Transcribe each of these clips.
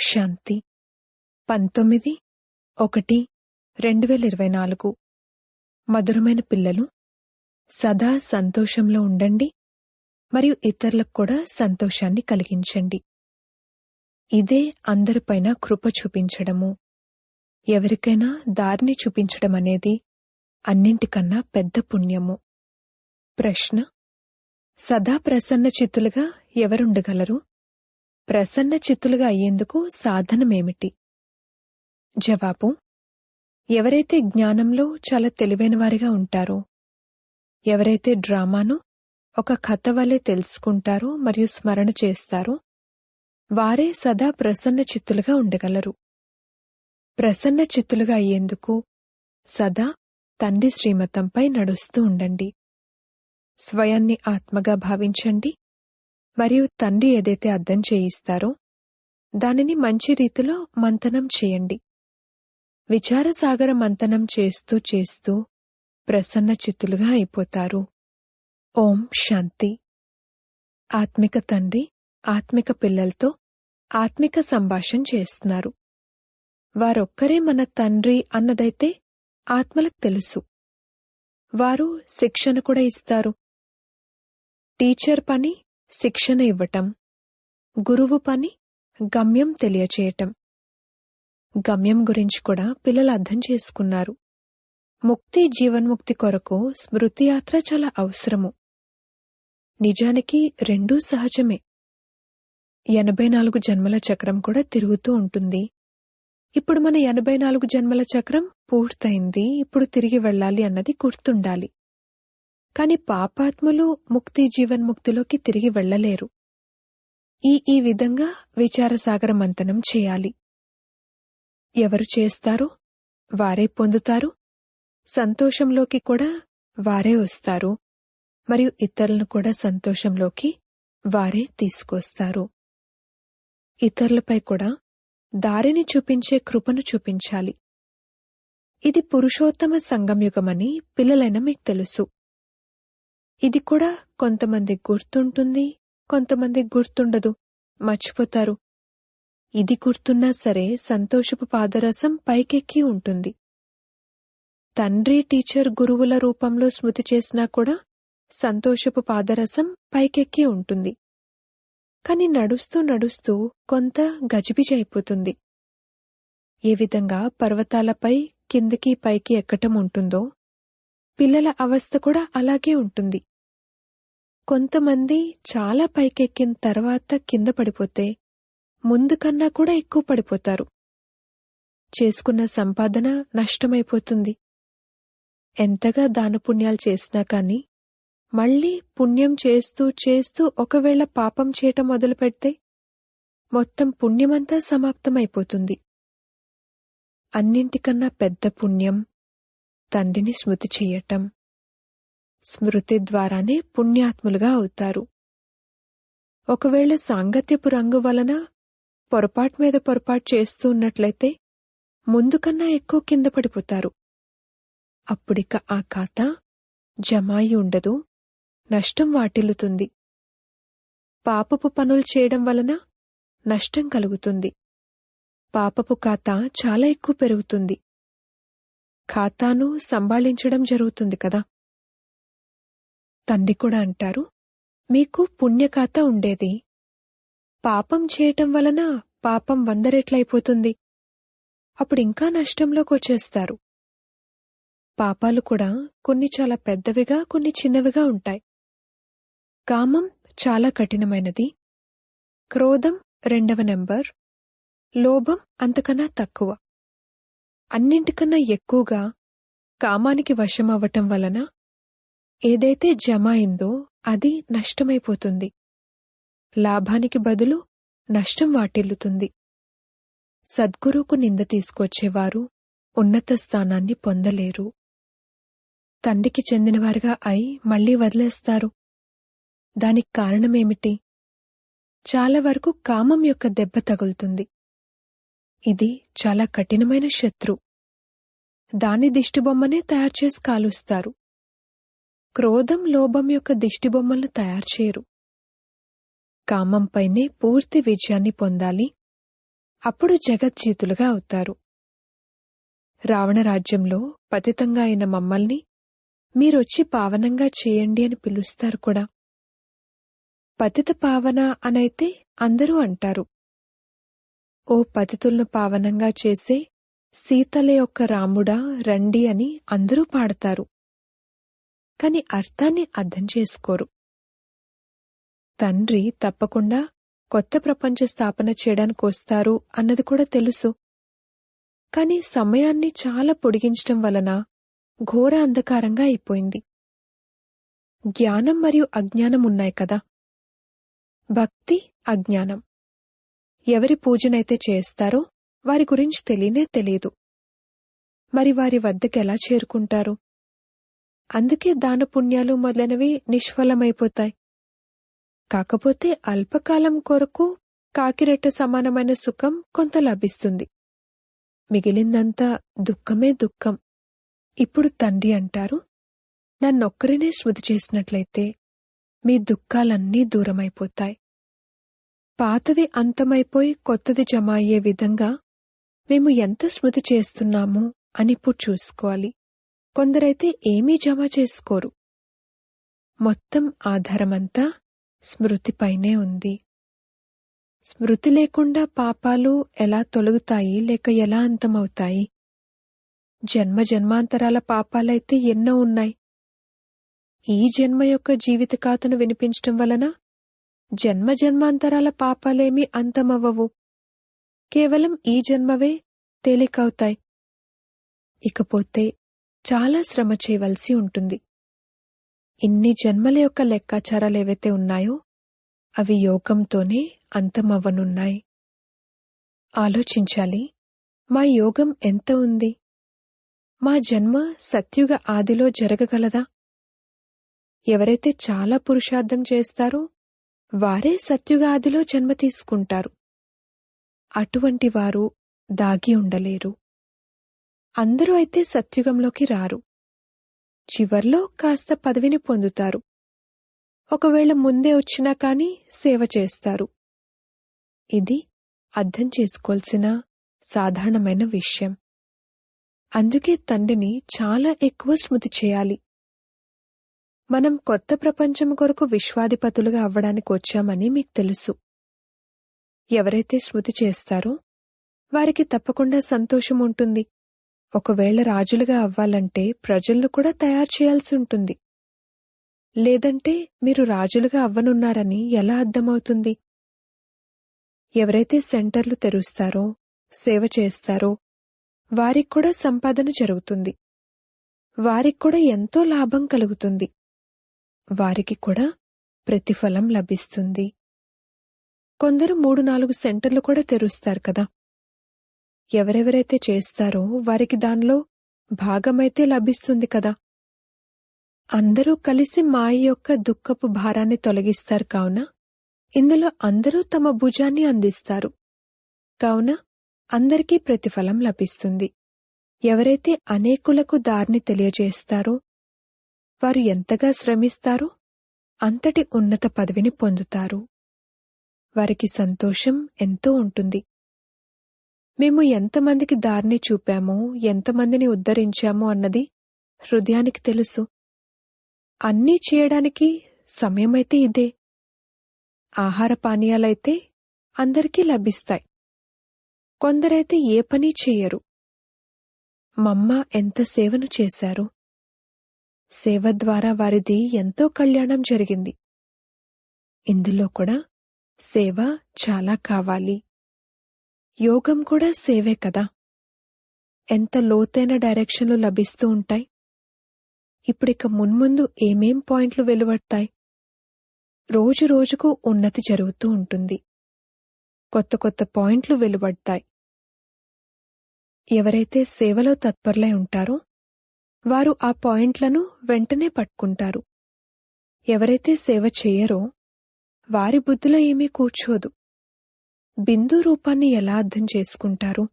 శాంతి. పంతొమ్మిది ఒకటి రెండు వేల ఇరవై నాలుగు. మధురమైన పిల్లలు సదా సంతోషంలో ఉండండి మరియు ఇతరులకు కూడా సంతోషాన్ని కలిగించండి. ఇదే అందరిపైన కృప చూపించడము. ఎవరికైనా దారిని చూపించడం అనేది అన్నింటికన్నా పెద్ద పుణ్యము. ప్రశ్న సదా ప్రసన్న చిత్తులుగా ఎవరుండగలరు? ప్రసన్న చిత్తులుగా అయ్యేందుకు సాధనమేమిటి? జవాబు ఎవరైతే జ్ఞానంలో చాలా తెలివైనవారిగా ఉంటారో ఎవరైతే డ్రామాను ఒక కథ వలె తెలుసుకుంటారో మరియు స్మరణ చేస్తారో వారే సదా ప్రసన్న చిత్తులుగా ఉండగలరు. ప్రసన్న చిత్తులుగా అయ్యేందుకు సదా తండ్రి శ్రీమతంపై నడుస్తూ ఉండండి. స్వయాన్ని ఆత్మగా భావించండి. మరియు తండ్రి ఏదైతే అర్థం చేయిస్తారో దానిని మంచి రీతిలో మంతనం చేయండి. విచారసాగర మంతనం చేస్తూ చేస్తూ ప్రసన్న చిత్తులుగా అయిపోతారు. ఓం శాంతి. ఆత్మిక తండ్రి ఆత్మిక పిల్లలతో ఆత్మిక సంభాషణ చేస్తున్నారు. వారొక్కరే మన తండ్రి అన్నదైతే ఆత్మలకు తెలుసు. వారు శిక్షణ కూడా ఇస్తారు. టీచర్ పని శిక్షణ ఇవ్వటం గురువు పని గమ్యం తెలియచేయటం. గమ్యం గురించి కూడా పిల్లలు అర్థం చేసుకున్నారు. ముక్తి జీవన్ముక్తి కొరకు స్మృతి యాత్ర చాలా అవసరము. నిజానికి రెండూ సహజమే. ఎనభై నాలుగు జన్మల చక్రం కూడా తిరుగుతూ ఉంటుంది. ఇప్పుడు మన ఎనభై నాలుగు జన్మల చక్రం పూర్తయింది ఇప్పుడు తిరిగి వెళ్ళాలి అన్నది గుర్తుండాలి. కాని పాపాత్ములు ముక్తి జీవన్ముక్తిలోకి తిరిగి వెళ్ళలేరు. ఈ ఈ విధంగా విచారసాగర మంతనం చేయాలి. ఎవరు చేస్తారో? వారే పొందుతారు? సంతోషంలోకి కూడా వారే వస్తారు. మరియు ఇతరులను కూడా సంతోషంలోకి వారే తీసుకొస్తారు. ఇతరులపై కూడా దారిని చూపించే కృపను చూపించాలి. ఇది పురుషోత్తమ సంగమయుగమని పిల్లలైన మీకు తెలుసు. ఇది కూడా కొంతమంది గుర్తుంటుంది కొంతమంది గుర్తుండదు మర్చిపోతారు. ఇది గుర్తున్నా సరే సంతోషపు పాదరసం పైకెక్కి ఉంటుంది. తండ్రి టీచర్ గురువుల రూపంలో స్మృతి చేసినా కూడా సంతోషపు పాదరసం పైకెక్కి ఉంటుంది. కాని నడుస్తూ నడుస్తూ కొంత గజిబిజి అయిపోతుంది ఏ విధంగా పర్వతాలపై కిందికి పైకి ఎక్కటం ఉంటుందో పిల్లల అవస్థ కూడా అలాగే ఉంటుంది. కొంతమంది చాలా పైకెక్కిన తర్వాత కింద పడిపోతే ముందు కన్నా కూడా ఎక్కువ పడిపోతారు. చేసుకున్న సంపాదన నష్టమైపోతుంది. ఎంతగా దానపుణ్యాలు చేసినా కాని మళ్ళీ పుణ్యం చేస్తూ చేస్తూ ఒకవేళ పాపం చేయటం మొదలు పెడితే మొత్తం పుణ్యమంతా సమాప్తమైపోతుంది. అన్నింటికన్నా పెద్ద పుణ్యం తండ్రిని స్మృతి చెయ్యటం స్మృతి ద్వారానే పుణ్యాత్ములుగా అవుతారు. ఒకవేళ సాంగత్యపు రంగు వలన పొరపాటు మీద పొరపాటు చేస్తూ ఉన్నట్లయితే ముందుకన్నా ఎక్కువ కింద పడిపోతారు. అప్పుడిక ఆ ఖాతా జమాయి ఉండదు నష్టం వాటిల్లుతుంది. పాపపు పనులు చేయడం వలన నష్టం కలుగుతుంది. పాపపు ఖాతా చాలా ఎక్కువ పెరుగుతుంది. ఖాతాను సంభాళించడం జరుగుతుంది కదా. తండ్రి కూడా అంటారు మీకు పుణ్యఖాత ఉండేది. పాపం చేయటం వలన పాపం వంద రెట్లయిపోతుంది అప్పుడు ఇంకా నష్టంలోకి వచ్చేస్తారు. పాపాలు కూడా కొన్ని చాలా పెద్దవిగా కొన్ని చిన్నవిగా ఉంటాయి. కామం చాలా కఠినమైనది. క్రోధం రెండవ నెంబర్. లోభం అంతకన్నా తక్కువ. అన్నింటికన్నా ఎక్కువగా కామానికి వశం అవ్వటం వలన ఏదైతే జమ అయిందో అది నష్టమైపోతుంది. లాభానికి బదులు నష్టం వాటిల్లుతుంది. సద్గురువుకు నింద తీసుకొచ్చేవారు ఉన్నత స్థానాన్ని పొందలేరు. తండ్రికి చెందినవారుగా అయి మళ్ళీ వదిలేస్తారు. దానికి కారణమేమిటి? చాలా వరకు కామం యొక్క దెబ్బ తగులుతుంది. ఇది చాలా కఠినమైన శత్రు. దాని దిష్టిబొమ్మనే తయారు చేసి కాలుస్తారు. క్రోధం లోభం యొక్క దిష్టిబొమ్మలను తయారు చేయరు. కామంపైనే పూర్తి విజయాన్ని పొందాలి. అప్పుడు జగజ్జీతులుగా అవుతారు. రావణ రాజ్యంలో పతితంగా అయిన మమ్మల్ని మీరొచ్చి పావనంగా చేయండి అని పిలుస్తారు కూడా. పతిత పావన అనైతే అందరూ అంటారు. ఓ పతితులను పావనంగా చేసే సీతల యొక్క రాముడా రండి అని అందరూ పాడతారు. కాని అర్థాన్ని అర్థం చేసుకోరు. తండ్రి తప్పకుండా కొత్త ప్రపంచ స్థాపన చేయడానికి వస్తారు అన్నది కూడా తెలుసు. కాని సమయాన్ని చాలా పొడిగించటం వలన ఘోర అంధకారంగా అయిపోయింది. జ్ఞానం మరియు అజ్ఞానం ఉన్నాయి కదా. భక్తి అజ్ఞానం. ఎవరి పూజనైతే చేస్తారో వారి గురించి తెలియనే తెలియదు. మరి వారి వద్దకెలా చేరుకుంటారు? అందుకే దానపుణ్యాలు మొదలైనవి నిష్ఫలమైపోతాయి. కాకపోతే అల్పకాలం కొరకు కాకిరెట్ట సమానమైన సుఖం కొంత లభిస్తుంది. మిగిలిందంతా దుఃఖమే దుఃఖం. ఇప్పుడు తండ్రి అంటారు నన్నొక్కరినే శృతి చేసినట్లయితే మీ దుఃఖాలన్నీ దూరమైపోతాయి. పాతది అంతమైపోయి కొత్తది జమ అయ్యే విధంగా మేము ఎంత స్మృతి చేస్తున్నాము అని ఇప్పుడు చూసుకోవాలి. కొందరైతే ఏమీ జమ చేసుకోరు. మొత్తం ఆధారమంతా స్మృతిపైనే ఉంది. స్మృతి లేకుండా పాపాలు ఎలా తొలగుతాయి లేక ఎలా అంతమవుతాయి? జన్మ జన్మాంతరాల పాపాలైతే ఎన్నో ఉన్నాయి. ఈ జన్మ యొక్క జీవిత ఖాతను వినిపించటం వలన జన్మ జన్మాంతరాల పాపాలేమీ అంతమవ్వవు. కేవలం ఈ జన్మవే తేలికవుతాయి. ఇకపోతే చాలా శ్రమ చేయవలసి ఉంటుంది. ఇన్ని జన్మల యొక్క లెక్కాచారాలేవైతే ఉన్నాయో అవి యోగంతోనే అంతమవ్వనున్నాయి. ఆలోచించాలి మా యోగం ఎంత ఉంది? మా జన్మ సత్యుగ ఆదిలో జరగగలదా? ఎవరైతే చాలా పురుషార్థం చేస్తారో వారే సత్యుగ ఆదిలో జన్మ తీసుకుంటారు. అటువంటి వారు దాగి ఉండలేరు. అందరూ అయితే సత్యుగంలోకి రారు. చివర్లో కాస్త పదవిని పొందుతారు. ఒకవేళ ముందే వచ్చినా కాని సేవ చేస్తారు. ఇది అర్థం చేసుకోవాల్సిన సాధారణమైన విషయం. అందుకే తండ్రిని చాలా ఎక్కువ స్మృతి చేయాలి. మనం కొత్త ప్రపంచం కొరకు విశ్వాధిపతులుగా అవ్వడానికి వచ్చామని మీకు తెలుసు. ఎవరైతే స్మృతి చేస్తారో వారికి తప్పకుండా సంతోషం ఉంటుంది. ఒకవేళ రాజులుగా అవ్వాలంటే ప్రజలను కూడా తయారు చేయాల్సి ఉంటుంది. లేదంటే మీరు రాజులుగా అవ్వనున్నారని ఎలా అర్థమవుతుంది? ఎవరైతే సెంటర్లు తెరుస్తారో సేవ చేస్తారో వారికి కూడా సంపాదన జరుగుతుంది. వారికి కూడా ఎంతో లాభం కలుగుతుంది. వారికి కూడా ప్రతిఫలం లభిస్తుంది. కొందరు మూడు నాలుగు సెంటర్లు కూడా తెరుస్తారు కదా. ఎవరెవరైతే చేస్తారో వారికి దానిలో భాగమైతే లభిస్తుంది కదా. అందరూ కలిసి మాయ యొక్క దుఃఖపు భారాన్ని తొలగిస్తారు కావున ఇందులో అందరూ తమ భుజాన్ని అందిస్తారు. కావున అందరికీ ప్రతిఫలం లభిస్తుంది. ఎవరైతే అనేకులకు దారిని తెలియజేస్తారో వారు ఎంతగా శ్రమిస్తారో అంతటి ఉన్నత పదవిని పొందుతారు. వారికి సంతోషం ఎంతో ఉంటుంది. మేము ఎంతమందికి దారిని చూపామో ఎంతమందిని ఉద్ధరించామో అన్నది హృదయానికి తెలుసు. అన్నీ చేయడానికి సమయమైతే ఇదే. ఆహార పానీయాలైతే అందరికీ లభిస్తాయి. కొందరైతే ఏ పని చేయరు. మమ్మ ఎంత సేవను చేశారు. సేవ ద్వారా వారిది ఎంతో కళ్యాణం జరిగింది. ఇందులో కూడా సేవ చాలా కావాలి. యోగం కూడా సేవే కదా. ఎంత లోతైన డైరెక్షన్లు లభిస్తూ ఉంటాయి. ఇప్పుడిక మున్ముందు ఏమేం పాయింట్లు వెలువడతాయి. రోజు రోజుకు ఉన్నతి జరుగుతూ ఉంటుంది. కొత్త కొత్త పాయింట్లు వెలువడతాయి. ఎవరైతే సేవలో తత్పరులై ఉంటారో వారు ఆ పాయింట్లను వెంటనే పట్టుకుంటారు. ఎవరైతే సేవ చేయరో వారి బుద్ధిలో ఏమీ కూర్చోదు. బిందు రూపాన్ని ఎలా అర్థం చేసుకుంటారు?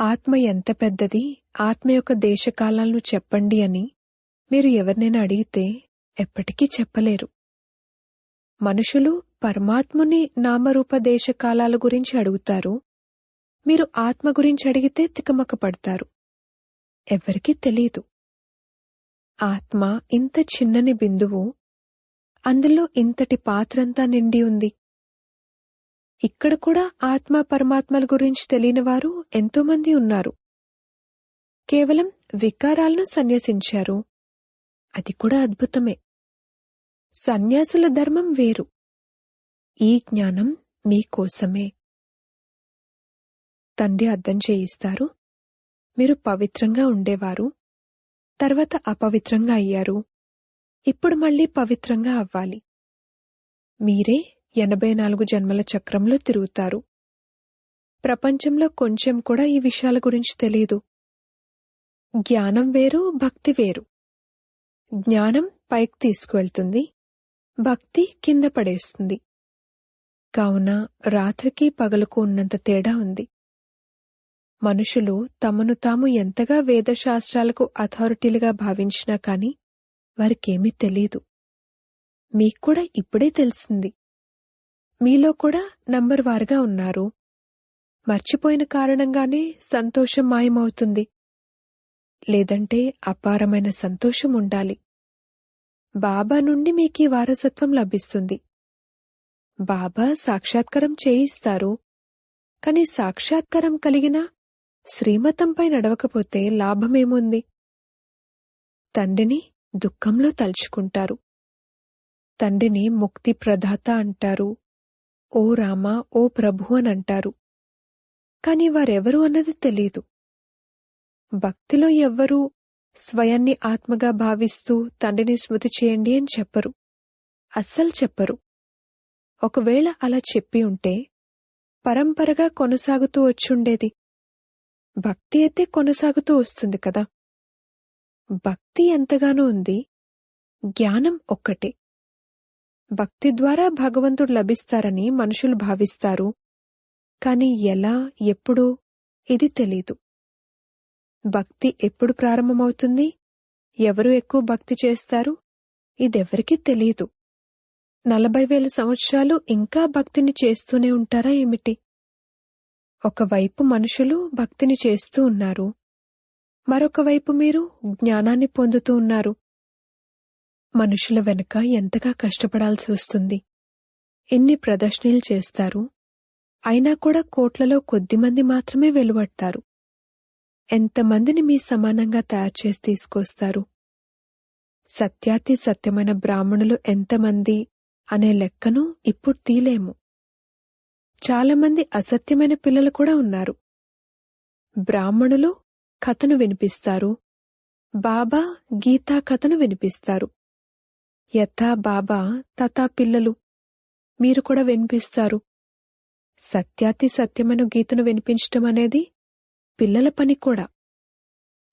ఆత్మ ఎంత పెద్దది? ఆత్మ యొక్క దేశకాలాలను చెప్పండి అని మీరు ఎవరినైనా అడిగితే ఎప్పటికీ చెప్పలేరు. మనుషులు పరమాత్ముని నామరూప దేశకాలాల గురించి అడుగుతారు. మీరు ఆత్మ గురించి అడిగితే తికమక పడతారు ఎవరికీ తెలీదు. ఆత్మ ఇంత చిన్నని బిందువు అందులో ఇంతటి పాత్రంతా నిండి ఉంది. ఇక్కడ కూడా ఆత్మ పరమాత్మల గురించి తెలియని వారు ఎంతోమంది ఉన్నారు. కేవలం వికారాలను సన్యసించారు. అది కూడా అద్భుతమే. సన్యాసుల ధర్మం వేరు. ఈ జ్ఞానం మీకోసమే తండ్రి అర్థం చేయిస్తారు. మీరు పవిత్రంగా ఉండేవారు. తర్వాత అపవిత్రంగా అయ్యారు. ఇప్పుడు మళ్ళీ పవిత్రంగా అవ్వాలి. మీరే ఎనభై నాలుగు జన్మల చక్రంలో తిరుగుతారు. ప్రపంచంలో కొంచెం కూడా ఈ విషయాల గురించి తెలియదు జ్ఞానం వేరు భక్తి వేరు. జ్ఞానం పైకి తీసుకువెళ్తుంది భక్తి కింద పడేస్తుంది. కావున రాత్రికి పగలుకు ఉన్నంత తేడా ఉంది. మనుషులు తమను తాము ఎంతగా వేదశాస్త్రాలకు అథారిటీలుగా భావించినా కాని వారికేమీ తెలియదు మీకు కూడా ఇప్పుడే తెలిసింది. మీలో కూడా నంబర్ వారుగా ఉన్నారు. మర్చిపోయిన కారణంగానే సంతోషం మాయమవుతుంది. లేదంటే అపారమైన సంతోషం ఉండాలి. బాబా నుండి మీకీ వారసత్వం లభిస్తుంది. బాబా సాక్షాత్కారం చేయిస్తారు. కాని సాక్షాత్కారం కలిగిన శ్రీమతంపై నడవకపోతే లాభమేముంది? తండ్రిని దుఃఖంలో తలుచుకుంటారు. తండ్రిని ముక్తి ప్రదాత అంటారు. ఓ రామ ఓ ప్రభు అని అంటారు. కాని వారెవరు అన్నది తెలీదు. భక్తిలో ఎవ్వరూ స్వయాన్ని ఆత్మగా భావిస్తూ తండ్రిని స్మృతి చేయండి అని చెప్పరు. అస్సలు చెప్పరు. ఒకవేళ అలా చెప్పి ఉంటే పరంపరగా కొనసాగుతూ వచ్చుండేది. భక్తి అయితే కొనసాగుతూ వస్తుంది కదా. భక్తి ఎంతగానో ఉంది జ్ఞానం ఒక్కటే. భక్తి ద్వారా భగవంతుడు లభిస్తారని మనుషులు భావిస్తారు. కాని ఎలా ఎప్పుడు? ఇది తెలీదు. భక్తి ఎప్పుడు ప్రారంభమవుతుంది? ఎవరు ఎక్కువ భక్తి చేస్తారు? ఇదెవరికీ తెలీదు. నలభై వేల సంవత్సరాలు ఇంకా భక్తిని చేస్తూనే ఉంటారా ఏమిటి? ఒకవైపు మనుషులు భక్తిని చేస్తూ ఉన్నారు. మరొకవైపు మీరు జ్ఞానాన్ని పొందుతూ ఉన్నారు. మనుషుల వెనుక ఎంతగా కష్టపడాల్సి వస్తుంది? ఎన్ని ప్రదర్శనలు చేస్తారు? అయినా కూడా కోట్లలో కొద్దిమంది మాత్రమే వెలువడతారు. ఎంతమందిని మీ సమానంగా తయారు చేసి తీసుకొస్తారు? సత్యాతి సత్యమైన బ్రాహ్మణులు ఎంతమంది అనే లెక్కను ఇప్పుడు తీలేము. చాలామంది అసత్యమైన పిల్లలు కూడా ఉన్నారు. బ్రాహ్మణులు కథను వినిపిస్తారు. బాబా గీతా కథను వినిపిస్తారు. యథా బాబా తథా పిల్లలు. మీరు కూడా వినిపిస్తారు. సత్యాతి సత్యమైన గీతను వినిపించటం అనేది పిల్లల పని కూడా.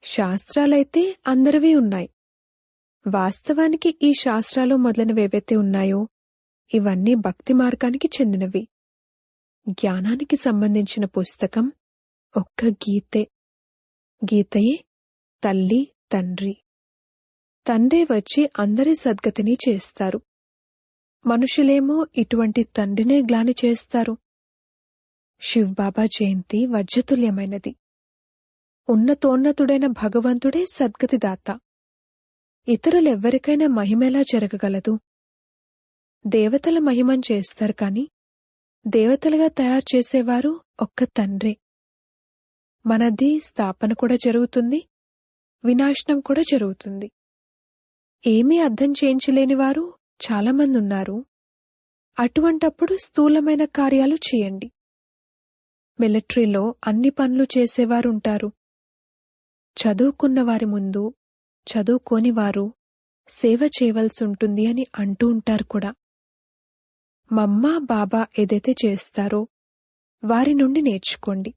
శాస్త్రాలైతే అందరివి ఉన్నాయి. వాస్తవానికి ఈ శాస్త్రాలు మొదలైనవేవైతే ఉన్నాయో ఇవన్నీ భక్తి మార్గానికి చెందినవి. జ్ఞానానికి సంబంధించిన పుస్తకం ఒక్క గీతే. గీతయే తల్లి తండ్రి. తండ్రి వచ్చి అందరి సద్గతిని చేస్తారు. మనుషులేమో ఇటువంటి తండ్రినే గ్లాని చేస్తారు. శివ్బాబా జయంతి వర్జతుల్యమైనది. ఉన్నతోన్నతుడైన భగవంతుడే సద్గతిదాత. ఇతరులెవ్వరికైనా మహిమెలా జరగగలదు. దేవతల మహిమం చేస్తారు కాని దేవతలుగా తయారు చేసేవారు ఒక్క తండ్రే. మనది స్థాపన కూడా జరుగుతుంది వినాశనం కూడా జరుగుతుంది. ఏమీ అర్థం చేయించలేనివారు చాలామంది ఉన్నారు అటువంటప్పుడు స్థూలమైన కార్యాలు చేయండి. మిలిటరీలో అన్ని పనులు చేసేవారు ఉంటారు చదువుకున్న వారి ముందు చదువుకోని వారు సేవ చేయవలసి ఉంటుంది అని అంటూ ఉంటారు కూడా. మమ్మ బాబా ఏదైతే చేస్తారో వారి నుండి నేర్చుకోండి.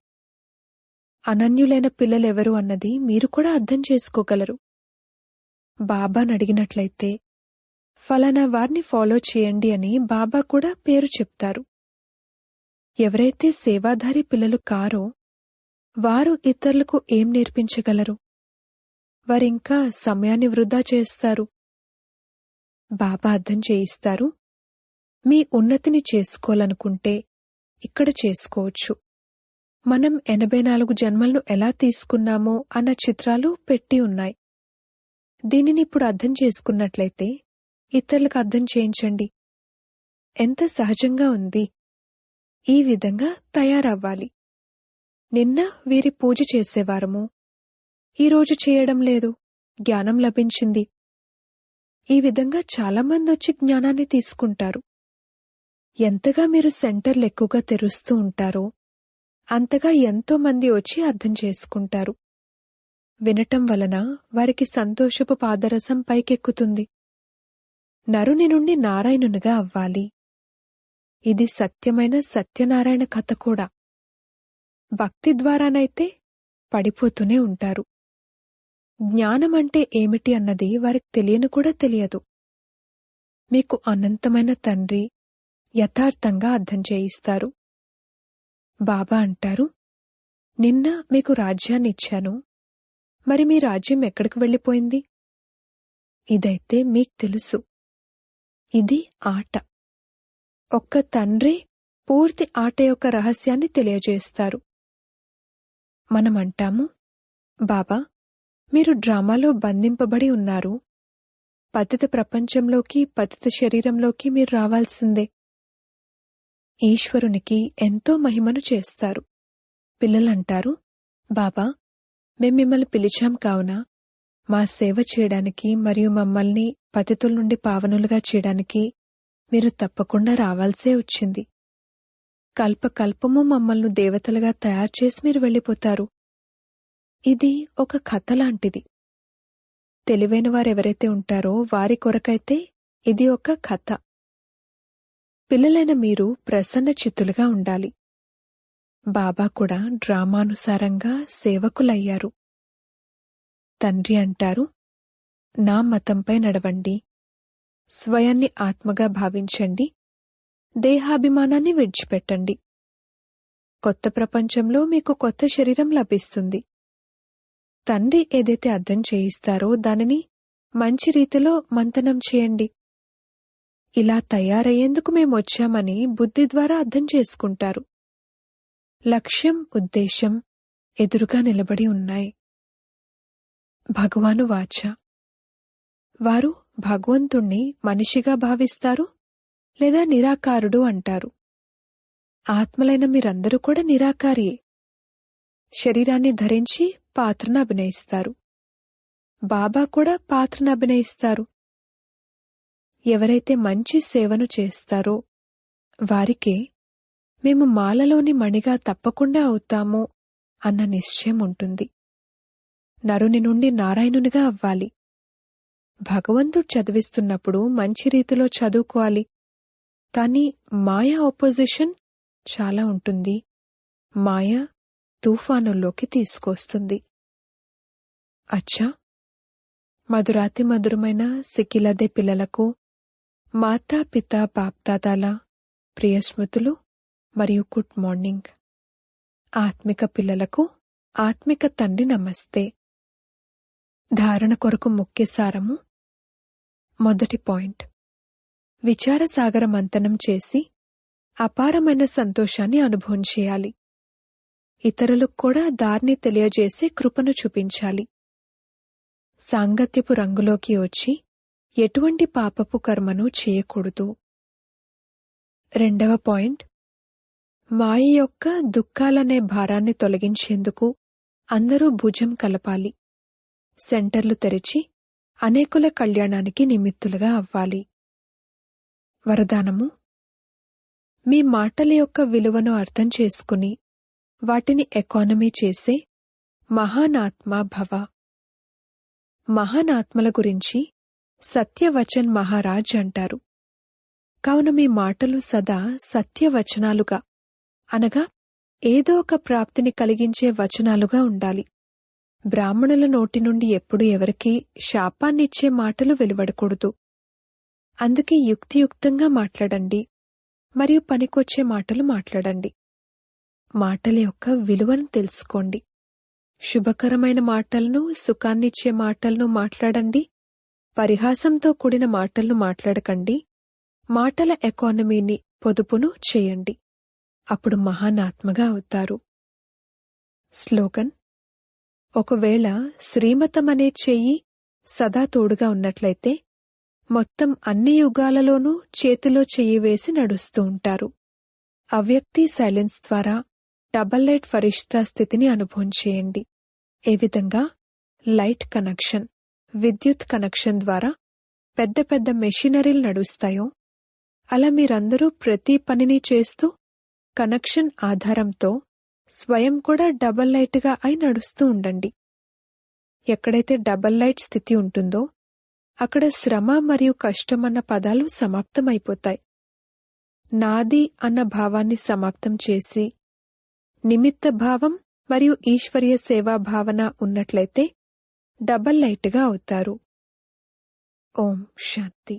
అనన్యులైన పిల్లలెవరు అన్నది మీరు కూడా అర్థం చేసుకోగలరు. బాబాని అడిగినట్లయితే ఫలానా వారిని ఫాలో చేయండి అని బాబా కూడా పేరు చెప్తారు. ఎవరైతే సేవాధారి పిల్లలు కారో వారు ఇతరులకు ఏం నేర్పించగలరు? వారింకా సమయాన్ని వృధా చేస్తారు. బాబా అర్థం చేయిస్తారు మీ ఉన్నతిని చేసుకోవాలనుకుంటే ఇక్కడ చేసుకోవచ్చు. మనం ఎనభై నాలుగు జన్మలను ఎలా తీసుకున్నామో అన్న చిత్రాలు పెట్టి ఉన్నాయి. దీనిని ఇప్పుడు అర్థం చేసుకున్నట్లయితే ఇతరులకు అర్థం చేయించండి. ఎంత సహజంగా ఉంది. ఈ విధంగా తయారవ్వాలి. నిన్న వీరి పూజ చేసేవారము. ఈరోజు చేయడం లేదు. జ్ఞానం లభించింది. ఈ విధంగా చాలామంది వచ్చి జ్ఞానాన్ని తీసుకుంటారు. ఎంతగా మీరు సెంటర్లు ఎక్కువగా తెరుస్తూ ఉంటారో అంతగా ఎంతో మంది వచ్చి అర్థం చేసుకుంటారు. వినటం వలన వారికి సంతోషపు పాదరసం పైకెక్కుతుంది. నరుని నుండి నారాయణునిగా అవ్వాలి. ఇది సత్యమైన సత్యనారాయణ కథ కూడా. భక్తి ద్వారానైతే పడిపోతూనే ఉంటారు. జ్ఞానం అంటే ఏమిటి అన్నది వారికి తెలియని కూడా తెలియదు. మీకు అనంతమైన తండ్రి యథార్థంగా అర్థం చేయిస్తారు. బాబా అంటారు నిన్న మీకు రాజ్యాన్ని ఇచ్చాను మరి మీ రాజ్యం ఎక్కడికి వెళ్ళిపోయింది? ఇదైతే మీకు తెలుసు. ఇది ఆట. ఒక్క తండ్రి పూర్తి ఆట యొక్క రహస్యాన్ని తెలియజేస్తారు. మనమంటాము బాబా మీరు డ్రామాలో బంధింపబడి ఉన్నారు. పతిత ప్రపంచంలోకి పతిత శరీరంలోకి మీరు రావాల్సిందే. ఈశ్వరునికి ఎంతో మహిమను చేస్తారు. పిల్లలంటారు బాబా మేం మిమ్మల్ని పిలిచాం కావున మా సేవ చేయడానికి మరియు మమ్మల్ని పతితుల నుండి పావనులుగా చేయడానికి మీరు తప్పకుండా రావాల్సే వచ్చింది. కల్పకల్పము మమ్మల్ని దేవతలుగా తయారు చేసి మీరు వెళ్ళిపోతారు. ఇది ఒక కథ లాంటిది. తెలివైన వారెవరైతే ఉంటారో వారి కొరకైతే ఇది ఒక కథ. పిల్లలైన మీరు ప్రసన్న చిత్తులుగా ఉండాలి. బాబా కూడా డ్రామానుసారంగా సేవకులయ్యారు. తండ్రి అంటారు. నా మతంపై నడవండి. స్వయాన్ని ఆత్మగా భావించండి. దేహాభిమానాన్ని విడిచిపెట్టండి. కొత్త ప్రపంచంలో మీకు కొత్త శరీరం లభిస్తుంది. తండ్రి ఏదైతే అర్థం చేయిస్తారో దానిని మంచి రీతిలో మంతనం చేయండి. ఇలా తయారయ్యేందుకు మేము వచ్చామని బుద్ధి ద్వారా అర్థం చేసుకుంటారు. లక్ష్యం ఉద్దేశం ఎదురుగా నిలబడి ఉన్నాయి. భగవాను వాచ. వారు భగవంతుణ్ణి మనిషిగా భావిస్తారు లేదా నిరాకారుడు అంటారు. ఆత్మలైన మీరందరూ కూడా నిరాకారియే. శరీరాన్ని ధరించి పాత్రను అభినయిస్తారు. బాబా కూడా పాత్రను అభినయిస్తారు. ఎవరైతే మంచి సేవను చేస్తారో వారికే మేము మాలలోని మణిగా తప్పకుండా అవుతాము అన్న నిశ్చయం ఉంటుంది. నరుని నుండి నారాయణునిగా అవ్వాలి. భగవంతుడు చదివిస్తున్నప్పుడు మంచి రీతిలో చదువుకోవాలి. కానీ మాయా ఆపోజిషన్ చాలా ఉంటుంది. మాయ తుఫానుల్లోకి తీసుకొస్తుంది. అచ్చా! మధురాతి మధురమైన సిక్కిలదే పిల్లలకు మాతా పిత బాప్దాదాల ప్రియ స్మృతులు మరియు గుడ్ మార్నింగ్. ఆత్మిక పిల్లలకు ఆత్మిక తండ్రి నమస్తే. ధారణ కొరకు ముఖ్య సారము. మొదటి పాయింట్. విచారసాగర మంతనం చేసి అపారమైన సంతోషాన్ని అనుభవం చేయాలి. ఇతరులకు కూడా దారిని తెలియజేసే కృపను చూపించాలి. సాంగత్యపు రంగులోకి వచ్చి ఎటువంటి పాపపు కర్మను చేయకూడదు. రెండవ పాయింట్. మాయ యొక్క దుఃఖాలనే భారాన్ని తొలగించేందుకు అందరూ భుజం కలపాలి. సెంటర్లు తెరిచి అనేకుల కళ్యాణానికి నిమిత్తులుగా అవ్వాలి. వరదానము. మీ మాటల యొక్క విలువను అర్థం చేసుకుని వాటిని ఎకానమీ చేసే మహానాత్మ భవ. మహానాత్మల గురించి సత్యవచన్ మహారాజ్ అంటారు. కావున మీ మాటలు సదా సత్యవచనాలుగా అనగా ఏదో ఒక ప్రాప్తిని కలిగించే వచనాలుగా ఉండాలి. బ్రాహ్మణుల నోటి నుండి ఎప్పుడు ఎవరికీ శాపాన్నిచ్చే మాటలు వెలువడకూడదు. అందుకే యుక్తియుక్తంగా మాట్లాడండి. మరియు పనికొచ్చే మాటలు మాట్లాడండి. మాటల యొక్క విలువను తెలుసుకోండి. శుభకరమైన మాటలను సుఖాన్నిచ్చే మాటలను మాట్లాడండి. పరిహాసంతో కూడిన మాటలను మాట్లాడకండి. మాటల ఎకానమీని పొదుపును చేయండి. అప్పుడు మహానాత్మగా అవుతారు. స్లోగన్ ఒకవేళ శ్రీమతం అనే చెయ్యి సదా తోడుగా ఉన్నట్లయితే మొత్తం అన్ని యుగాలలోనూ చేతిలో చెయ్యి వేసి నడుస్తూ ఉంటారు. అవ్యక్తి సైలెన్స్ ద్వారా డబల్ లైట్ ఫరిష్తా స్థితిని అనుభవం చేయండి. ఏ విధంగా? లైట్ కనెక్షన్ విద్యుత్ కనెక్షన్ ద్వారా పెద్ద పెద్ద మెషినరీలు నడుస్తాయో అలా మీరందరూ ప్రతి పనిని చేస్తూ కనెక్షన్ ఆధారంతో స్వయం కూడా డబల్ లైట్గా అయి నడుస్తూ ఉండండి. ఎక్కడైతే డబల్ లైట్ స్థితి ఉంటుందో అక్కడ శ్రమ మరియు కష్టం అన్న పదాలు సమాప్తమైపోతాయి. నాది అన్న భావాన్ని సమాప్తం చేసి నిమిత్త భావం మరియు ఈశ్వరీయ సేవా భావన ఉన్నట్లయితే డబల్ లైట్గా అవుతారు. ఓం శాంతి.